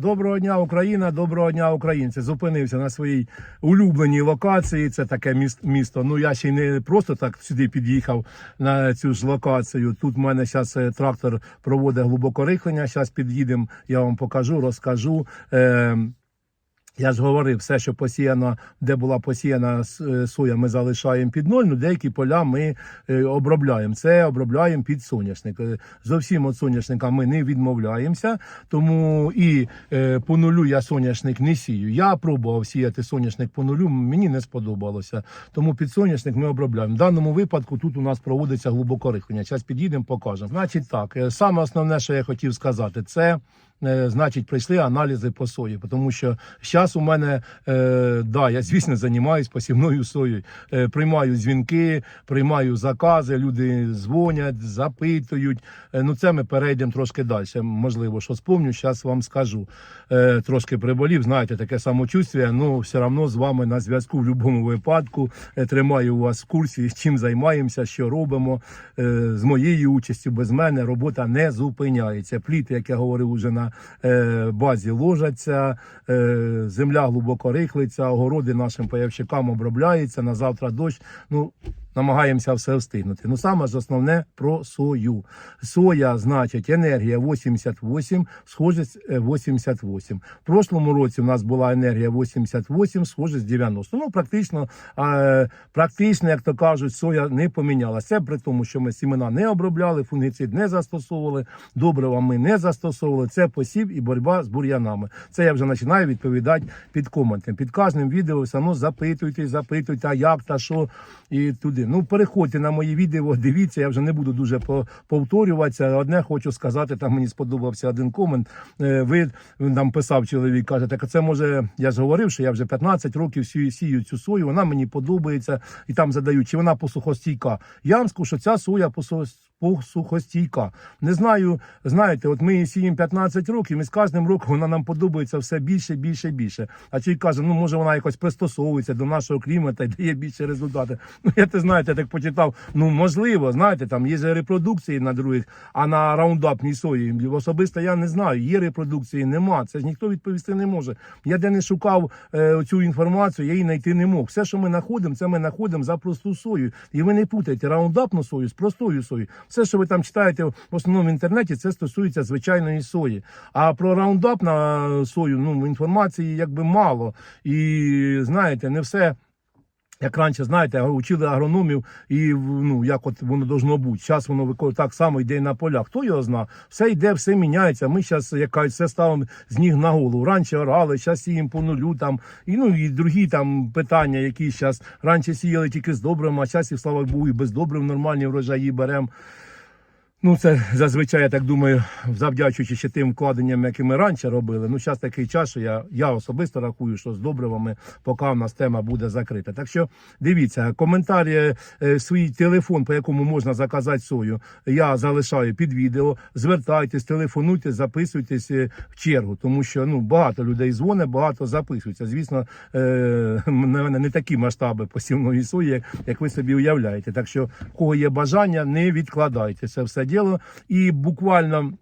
Доброго дня, Україна, доброго дня, українці. Зупинився на своїй улюбленій локації. Це таке міс- місто. Ну я ще й не просто так сюди під'їхав на цю ж локацію. Тут в мене зараз трактор проводить глибокорихлення. Зараз під'їдемо, я вам покажу, розкажу. Е, я ж говорив, все, що посіяно, де була посіяна е, соя, ми залишаємо під ноль, ну деякі поля ми е, обробляємо. Це обробляємо під соняшник. Е, Зовсім від соняшника ми не відмовляємося, тому і по нулю я соняшник не сію. Я пробував сіяти соняшник по нулю, мені не сподобалося. Тому під соняшник ми обробляємо. В даному випадку тут у нас проводиться глибокорихлення. Зараз під'їдемо, покажемо. Значить так, саме основне, що я хотів сказати, це. Е, Значить, прийшли аналізи по сої, тому що зараз у мене е, да, я звісно займаюся посівною соєю. Е, приймаю дзвінки, приймаю закази, люди дзвонять, запитують. Е, ну це ми перейдемо трошки далі. Можливо, що спомню, зараз вам скажу. Е, трошки приболів, знаєте, таке самочувствие, ну все одно з вами на зв'язку в будь-якому випадку. Е, тримаю вас в курсі, чим займаємося, що робимо. Е, з моєю участю, без мене робота не зупиняється. Пліти, як я говорив, уже на е, базі ложаться, е, земля глибоко рихлиться, огороди нашим паявщикам обробляються, на завтра дощ. Ну, намагаємося все встигнути. Ну, саме ж основне про сою. Соя, значить, енергія 88, схожість е, 88. В прошлому році у нас була енергія 88, схожість 90. Ну, практично, е, практично, як то кажуть, соя не помінялася. Це при тому, що ми сімена не обробляли, фунгіцид не застосовували, добрива ми не застосовували. Це посів і боротьба з бур'янами. Це я вже починаю відповідати під коментом. Під кожним відео все одно запитуйте, запитуйте, а як та що і туди. Ну, переходьте на мої відео, дивіться, я вже не буду дуже по- повторюватися. Одне хочу сказати, там мені сподобався один комент. Е, Ви він там писав чоловік, каже, так це може, я ж говорив, що я вже 15 років сію, сію цю сою, вона мені подобається, і там задають, чи вона посухостійка. Я вам скажу, що ця соя посу- посухостійка. Не знаю, знаєте, от ми сіємо 15 років, і з кожним роком вона нам подобається все більше, більше, більше. А чи каже, ну може вона якось пристосовується до нашого клімату і дає більше результати. Ну я ти знаєте, так почитав. Ну можливо, знаєте, там є репродукції на других, а на раундапній сої особисто я не знаю. Є репродукції, нема. Це ж ніхто відповісти не може. Я де не шукав е, цю інформацію, я її знайти не мог. Все, що ми знаходимо, це ми знаходимо за просту сою. І ви не путайте раундапну сою з простою соєю. Все, що ви там читаєте в основному в інтернеті, це стосується звичайної сої. А про раундап на сою ну інформації якби мало. І знаєте, не все. Як раніше, знаєте, учили агрономів, і ну як от воно должно бути. Зараз воно так само йде на полях. Хто його зна? Все йде, все міняється. Ми зараз як кажуть, все ставимо з ніг на голову. Раніше орали, зараз сіємо по нулю там і ну і другі там питання, які зараз раніше сіяли тільки з добрим, а зараз і слава Богу, і без добрив нормальні врожаї беремо. Ну, це зазвичай, я так думаю, завдячуючи ще тим вкладенням, які ми раніше робили. Ну, зараз такий час, що я, я особисто рахую, що з добривами поки в нас тема буде закрита. Так що дивіться, коментарі, е, свій телефон, по якому можна заказати сою, я залишаю під відео. Звертайтесь, телефонуйте, записуйтесь е, в чергу, тому що ну багато людей дзвонить, багато записується. Звісно, е, не, такі масштаби посівної сої, як, ви собі уявляєте. Так що, кого є бажання, не відкладайте це все діло. І буквально.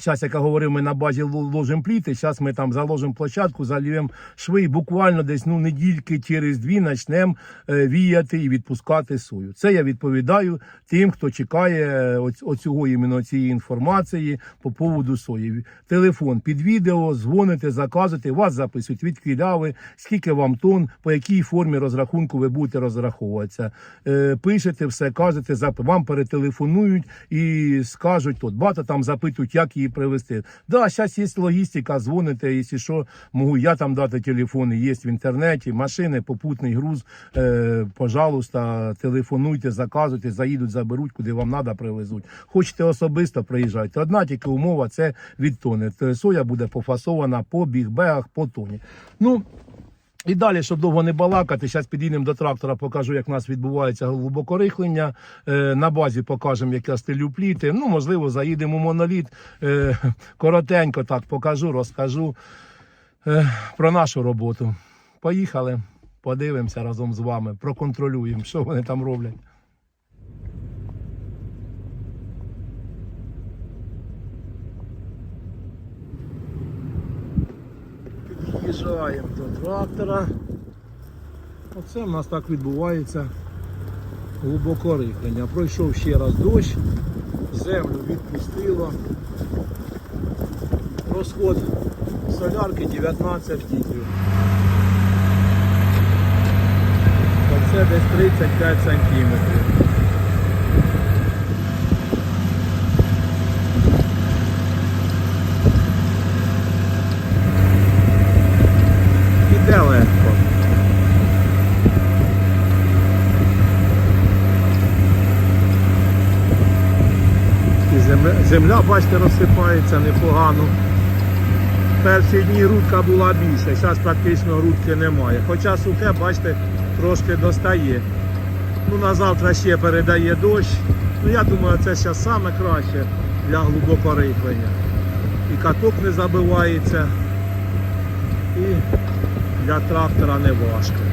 Зараз, як я говорив, ми на базі ло- ложимо пліти. Зараз ми там заложимо площадку, заліємо шви. І буквально десь ну недільки через дві почнемо е, віяти і відпускати сою. Це я відповідаю тим, хто чекає е, оцього іменно цієї інформації по поводу сої. Телефон під відео, дзвоните, заказуєте, вас записують, відкиля ви, скільки вам тонн, по якій формі розрахунку ви будете розраховуватися. Е, пишете все, кажете, вам перетелефонують і скажуть тут. Багато там запитують, як її привезти. Да, зараз є логістика, дзвоните, якщо що, можу я там дати телефони, є в інтернеті, машини, попутний груз. Е, пожалуйста, телефонуйте, заказуйте, заїдуть, заберуть, куди вам треба, привезуть. Хочете особисто, приїжджайте. Одна тільки умова це від тони. Соя буде пофасована по бігбегах, по тоні. Ну, і далі, щоб довго не балакати, зараз підійдемо до трактора, покажу, як у нас відбувається глибокорихлення. Е, на базі покажемо, як я стелю пліти. Ну, можливо, заїдемо у моноліт. Е, коротенько так покажу, розкажу е, про нашу роботу. Поїхали, подивимося разом з вами, проконтролюємо, що вони там роблять. Під'їжджаємо до трактора. Оце в нас так відбувається глибокорихлення. Пройшов ще раз дощ, землю відпустило. Розход солярки 19 літрів. Оце десь 35 сантиметрів. Земля, бачите, розсипається непогано. Перші дні рудка була більша, зараз практично рудки немає. Хоча сухе, бачите, трошки достає. Ну, на завтра ще передає дощ. Ну, я думаю, це зараз саме краще для глибокорихлення. І каток не забивається, і для трактора не важко.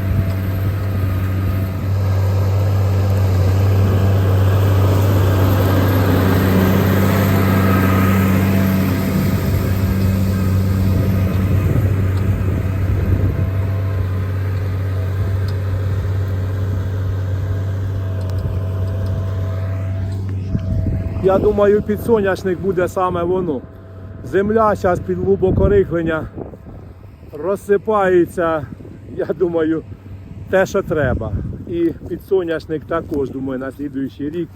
Я думаю, підсоняшник буде саме воно. Земля зараз під глибокорихлення розсипається, я думаю, те, що треба. І підсоняшник також, думаю, на слідуючий рік.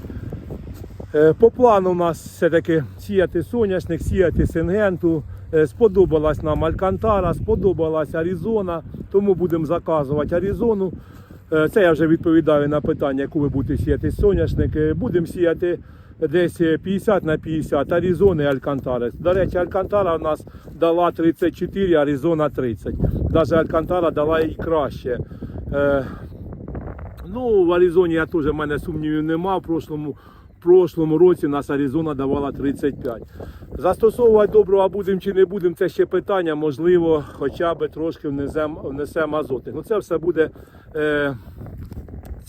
Е, По плану у нас все-таки сіяти соняшник, сіяти сингенту. Е, Сподобалась нам Алькантара, сподобалась Аризона, тому будемо заказувати Аризону. Е, Це я вже відповідаю на питання, яку ви будете сіяти соняшник. Будемо сіяти десь 50 на 50 Аризони і Алькантари. До речі, Алькантара у нас дала 34, Аризона 30. Навіть Алькантара дала і краще. Е, Ну, в Аризоні я теж в мене сумнівів нема. В прошлому, прошлому році нас Аризона давала 35. Застосовувати доброго будемо чи не будемо, це ще питання. Можливо, хоча б трошки внесемо внесемо азотних. Ну це все буде. Е,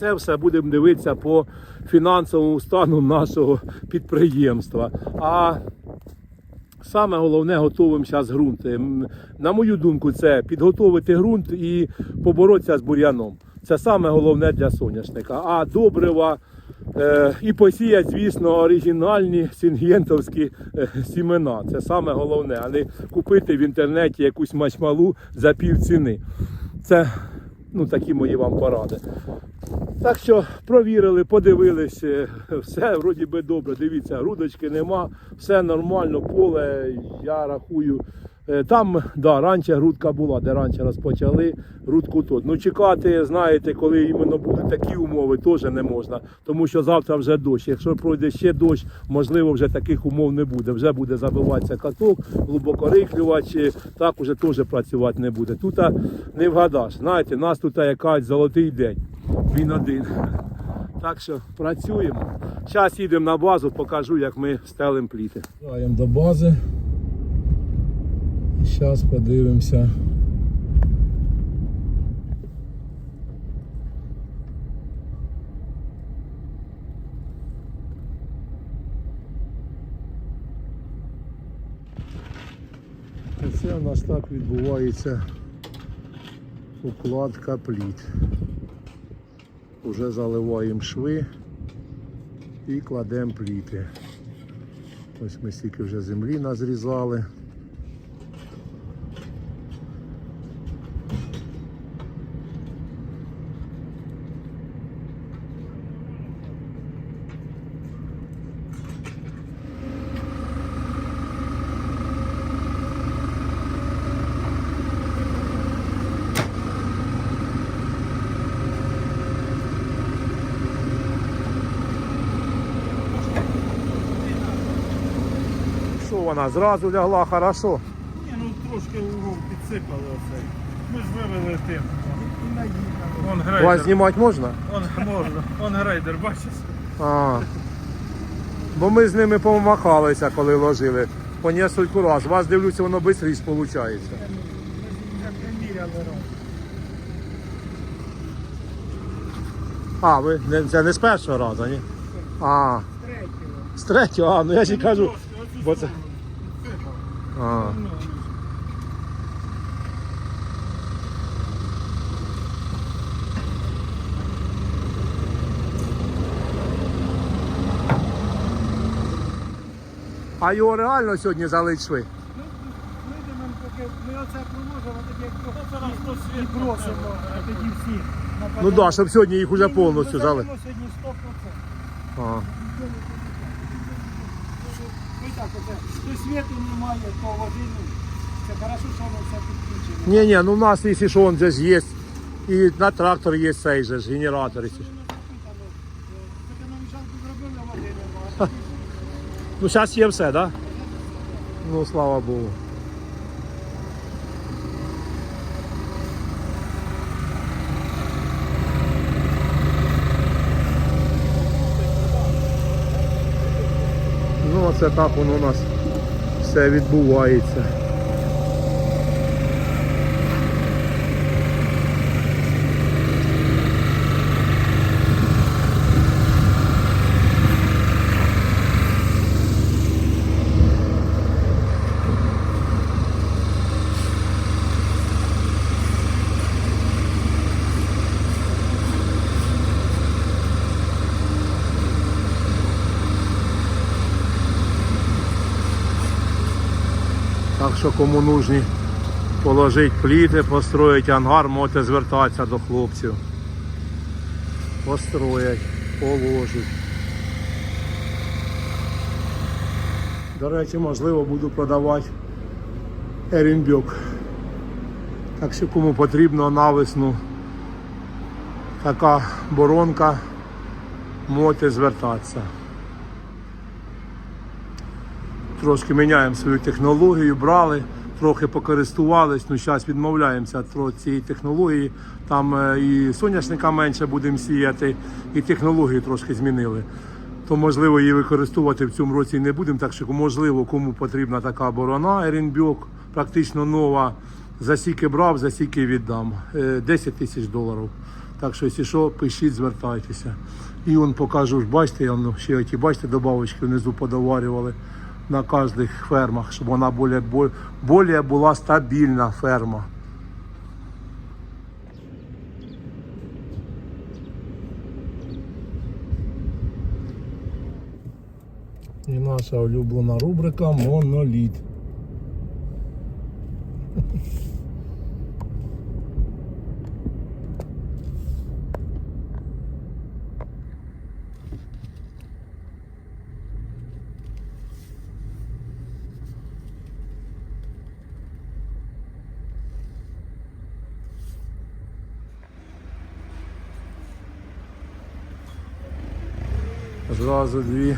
це все будемо дивитися по фінансовому стану нашого підприємства. А Саме головне готовим зараз ґрунт. Ем, На мою думку, це підготовити ґрунт і поборотися з бур'яном. Це саме головне для соняшника. А добрива е, і посіять, звісно, оригінальні сінгентовські е, сімена. Це саме головне, а не купити в інтернеті якусь мачмалу за пів ціни. Це ну, такі мої вам поради. Так що провірили, подивились, е, все вроді би добре. Дивіться, грудочки нема, все нормально, поле, я рахую. Е, Там, да, раніше грудка була, де раніше розпочали, грудку тут. Ну чекати, знаєте, коли іменно будуть такі умови, теж не можна. Тому що завтра вже дощ. Якщо пройде ще дощ, можливо, вже таких умов не буде. Вже буде забиватися каток, глибокорихлювач, е, так уже теж працювати не буде. Тут не вгадаш. Знаєте, нас тут якась золотий день. Він один. Так що працюємо. Зараз їдемо на базу, покажу, як ми стелимо пліти. Йдемо до бази. Зараз подивимося. Це у нас так відбувається укладка пліт. Уже заливаємо шви і кладемо пліти. Ось ми стільки вже землі назрізали. Що вона зразу лягла хорошо. Ні, ну трошки угол підсипали оце. Ми ж вивели тим. Вон Вас грейдер. знімати можна? Вон можна. Вон грейдер, бачиш? А. Бо ми з ними помахалися, коли ложили. По нескільки раз. Вас дивлюся, воно швидше виходить. А, ви не, це не з першого разу, ні? А. З третього, а, ну я ж і кажу. Бо це. А. Його реально сьогодні залить шви? Ну, ми оце проложимо, тоді як і просимо, а тоді всі. Ну так, да, щоб сьогодні їх уже повністю залили. Сьогодні 100%. Ага. Так, оце, то світу немає, то води, ну, це хорошо, що воно все підключено. Ні, ні, ну у нас, якщо що, он здесь є. І на трактор є цей же ж генератор. Ну зараз є все, так? Да? Ну, слава Богу. Ну, оце так воно у нас все відбувається. Так що кому нужні положити пліти, построїти ангар, можете звертатися до хлопців. Построять, положать. До речі, можливо, буду продавати ерінбьок. Так що кому потрібно навесну така боронка, можете звертатися. Трошки міняємо свою технологію, брали, трохи покористувались, ну зараз відмовляємося від цієї технології. Там е, і соняшника менше будемо сіяти, і технології трошки змінили. То можливо її використовувати в цьому році не будемо. Так що можливо, кому потрібна така борона Ерінбьок, практично нова. Засіки брав, засіки віддам. Е, 10 тисяч доларів. Так що, якщо що, пишіть, звертайтеся. І он покажу, бачите, я ще ті, бачите, добавочки внизу подоварювали на кожних фермах, щоб вона более, более була стабільна ферма. І наша улюблена рубрика Моноліт. Зразу дві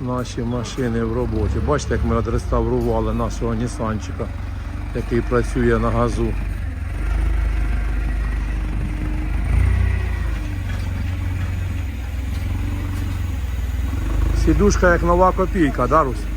наші машини в роботі. Бачите, як ми відреставрували нашого Нісанчика, який працює на газу. Сідушка як нова копійка, да, Русь?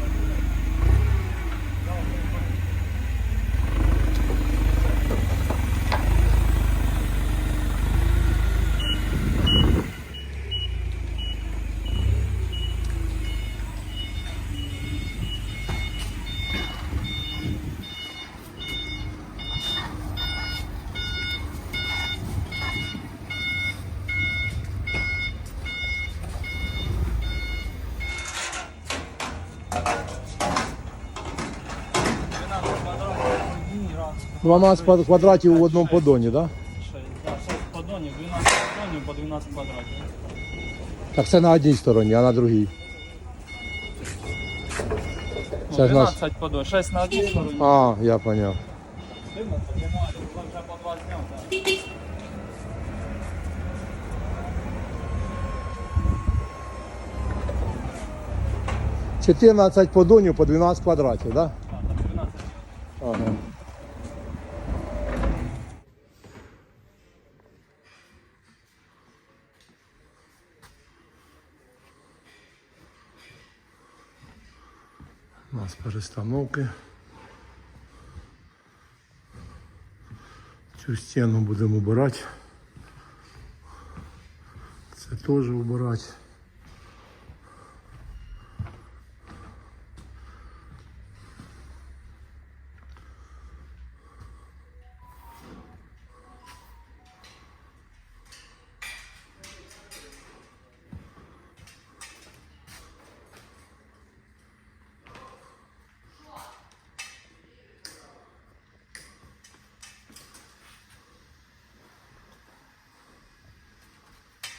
12 квадратів в одному подоні, так? Да? Шесть, да, 6 поддонів, 12 поддонів по 12 квадратів. Так це на одній стороні, а на другій. Ну, Це ж наш- 12 поддонів, 6 на одній стороні. А, я поняв. Дивно, це немає, це вже по 2 зняв, так. – 14 подонів по 12 квадратів, так? Да? А, там 12. Ага. У нас перестановки. Цю стіну будемо убирати. Це теж убирати.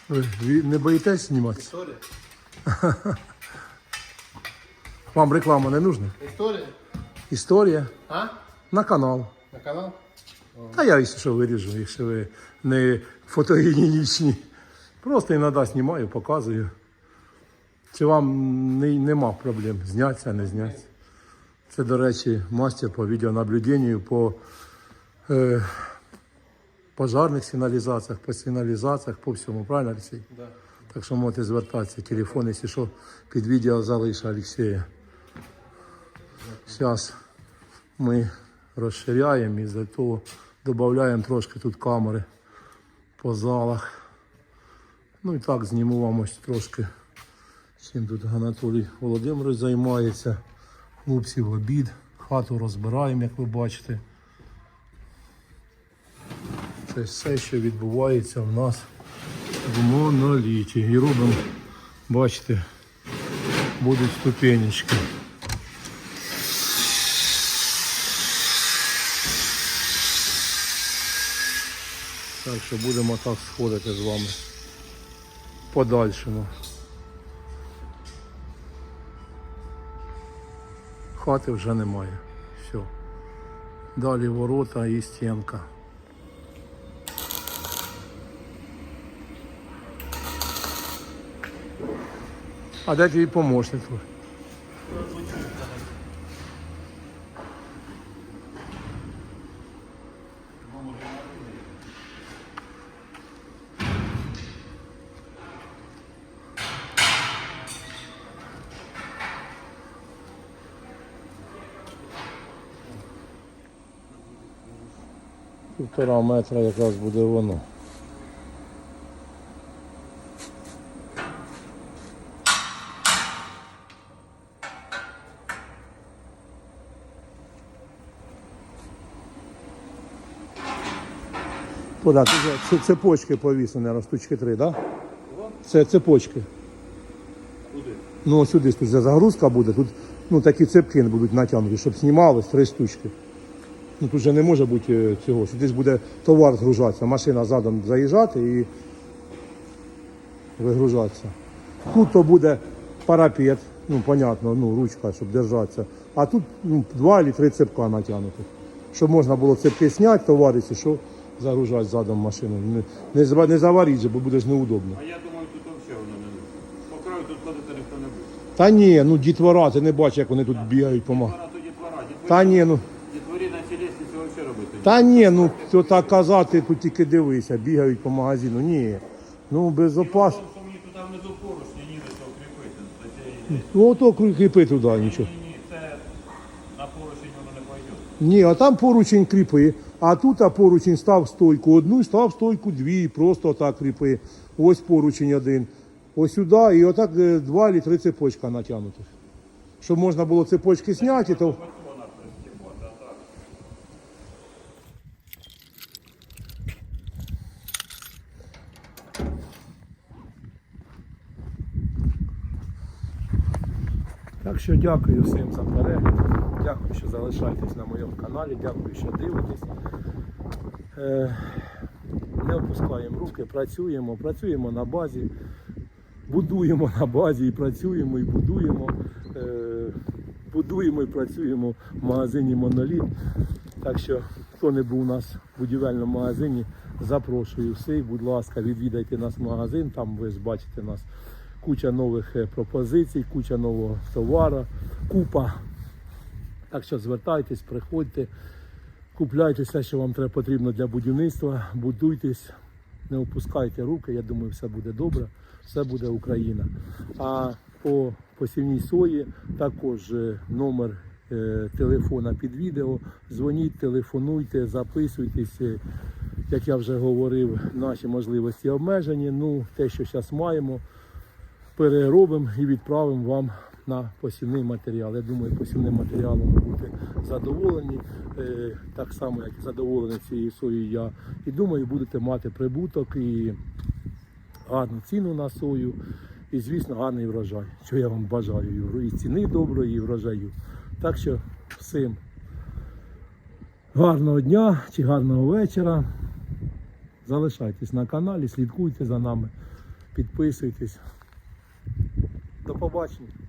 Ви ви не боїтесь знімати? Історія? Вам реклама не нужна? Історія? Історія А? на канал. На канал? Та я, що, виріжу, якщо ви не фотогенічні. Просто іноді знімаю, показую. Чи вам не, нема проблем знятися, не знятися? Це, до речі, мастер по відеонаблюденню, по е, пожарних сигналізаціях, по сигналізаціях, по всьому, правильно, Олексій? Да. Так що можете звертатися, телефон, якщо що, під відео залиша Олексія. Зараз ми розширяємо і за того додаємо трошки тут камери по залах. Ну і так зніму вам ось трошки, чим тут Анатолій Володимирович займається. Хлопців обід, хату розбираємо, як ви бачите. Це все, що відбувається в нас в моноліті. І робимо, бачите, будуть ступенечки. Так що будемо так сходити з вами подальшому. Хати вже немає. Все. Далі ворота і стінка. А де твій помощник? Півтора метра якраз буде воно. Куда? Це цепочки повісили, наверное, штучки три. Да? Це цепочки. Куди? Ну, сюди тут загрузка буде, тут ну, такі цепки будуть натягнуті, щоб знімалось три штучки. Ну, тут же не може бути е, цього. Сюди буде товар згружатися, машина задом заїжджати і вигружатися. Тут то буде парапет, ну, понятно, ну, ручка, щоб держатися. А тут ну, два або три цепка натягнути. Щоб можна було цепки зняти, товариці, що загружати задом машину. Не, не, не заваріть же, бо буде ж неудобно. А я думаю, тут взагалі воно не буде. По краю тут ходити ніхто не буде. Та ні, ну дітвора, ти не бачиш, як вони тут бігають пома. Дітвора то дітвора. Дітворі, Та ні, ну. дітворі на цій лісниці взагалі робити. Та ні, ну то так казати, тут тільки дивися, бігають по магазину. Ні. Ну безопас. Тому що мені туди внизу поручні ніде що укріпити. До цієї- Ну ото кріпи туди нічого. Ні, ні, це на поручень воно не пойде. Ні, а там поручень кріпи, а тут а поручень став стойку одну, став стойку дві, просто так кріпи. Ось поручень один. Ось сюди, і отак е, два чи три цепочка натягнутих. Щоб можна було цепочки зняти, то. Що дякую всім за перегляд. Дякую, що залишаєтесь на моєму каналі. Дякую, що дивитесь. Е, не опускаємо руки, працюємо, працюємо на базі, будуємо на базі і працюємо і будуємо. Е, будуємо і працюємо в магазині Моноліт. Так що, хто не був у нас в будівельному магазині, запрошую всіх. Будь ласка, відвідайте нас в магазин. Там ви ж бачите нас куча нових е, пропозицій, куча нового товару, купа. Так що звертайтесь, приходьте, купляйте все, що вам треба потрібно для будівництва, будуйтесь, не опускайте руки. Я думаю, все буде добре, все буде Україна. А по посівній сої також е, номер е, телефона під відео. Дзвоніть, телефонуйте, записуйтесь. Як я вже говорив, наші можливості обмежені. Ну, те, що зараз маємо, переробимо і відправимо вам на посівний матеріал. Я думаю, посівним матеріалом ви будете задоволені, е, так само, як і задоволені цією соєю я. І думаю, будете мати прибуток і гарну ціну на сою, і, звісно, гарний врожай, що я вам бажаю. І ціни доброї, і врожаю. Так що всім гарного дня чи гарного вечора. Залишайтесь на каналі, слідкуйте за нами. підписуйтесь. До побачення.